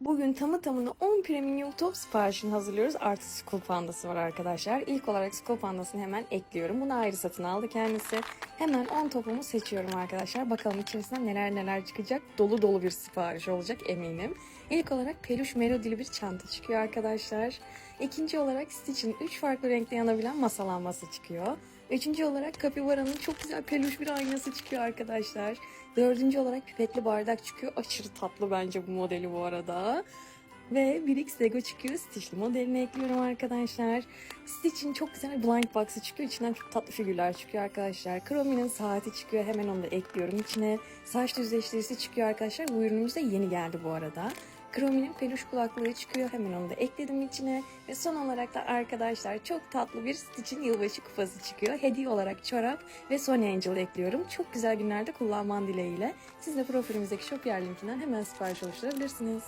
Bugün tamı tamına 10 premium top siparişini hazırlıyoruz. Artı School Pandası var arkadaşlar. İlk olarak School Pandası'nı hemen ekliyorum. Bunu ayrı satın aldı kendisi. Hemen 10 topumu seçiyorum arkadaşlar. Bakalım içerisinden neler neler çıkacak. Dolu dolu bir sipariş olacak eminim. İlk olarak peluş melodili bir çanta çıkıyor arkadaşlar. İkinci olarak Stitch'in 3 farklı renkte yanabilen masa lambası çıkıyor. Üçüncü olarak Capybara'nın çok güzel peluş bir aynası çıkıyor arkadaşlar. Dördüncü olarak pipetli bardak çıkıyor. Aşırı tatlı bence bu modeli bu arada. Ve 1x Lego çıkıyor. Stitch'li modelini ekliyorum arkadaşlar. Stitch'in çok güzel bir blind box'ı çıkıyor. İçinden çok tatlı figürler çıkıyor arkadaşlar. Chrome'nin saati çıkıyor. Hemen onu da ekliyorum içine. Saç düzleştiricisi çıkıyor arkadaşlar. Bu ürünümüz de yeni geldi bu arada. Chrome'nin peluş kulaklığı çıkıyor. Hemen onu da ekledim içine. Ve son olarak da arkadaşlar çok tatlı bir Stitch'in yılbaşı kupası çıkıyor. Hediye olarak çorap ve Sony Angel ekliyorum. Çok güzel günlerde kullanman dileğiyle. Siz de profilimizdeki shop yer linkinden hemen sipariş oluşturabilirsiniz.